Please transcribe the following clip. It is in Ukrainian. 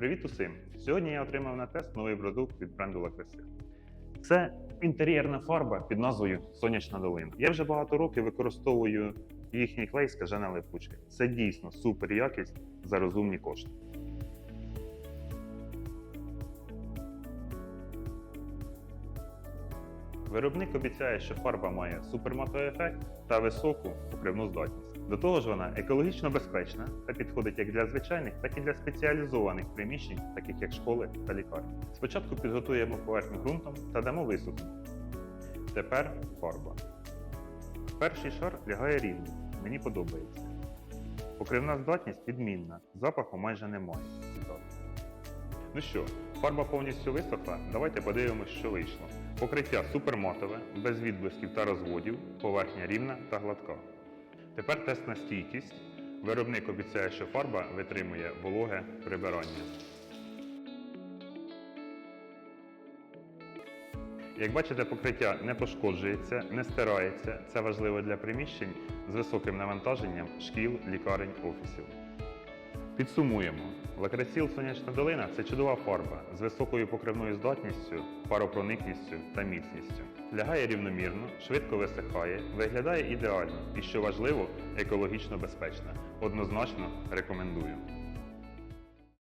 Привіт усім! Сьогодні я отримав на тест новий продукт від бренду Лакреси. Це інтер'єрна фарба під назвою Сонячна долина. Я вже багато років використовую їхній клей скажена липучки. Це дійсно супер якість за розумні кошти. Виробник обіцяє, що фарба має суперматовий ефект та високу покривну здатність. До того ж, вона екологічно безпечна та підходить як для звичайних, так і для спеціалізованих приміщень, таких як школи та лікарні. Спочатку підготуємо поверхню ґрунтом та дамо висохнути. Тепер фарба. Перший шар лягає рівно, мені подобається. Покривна здатність відмінна, запаху майже немає. Ну що, фарба повністю висохла, давайте подивимося, що вийшло. Покриття суперматове, без відблисків та розводів, поверхня рівна та гладка. Тепер тест на стійкість. Виробник обіцяє, що фарба витримує вологе прибирання. Як бачите, покриття не пошкоджується, не стирається. Це важливо для приміщень з високим навантаженням шкіл, лікарень, офісів. Підсумуємо. Лакрасіл Сонячна долина це чудова фарба з високою покривною здатністю, паропроникністю та міцністю. Лягає рівномірно, швидко висихає, виглядає ідеально і, що важливо, екологічно безпечна. Однозначно рекомендую.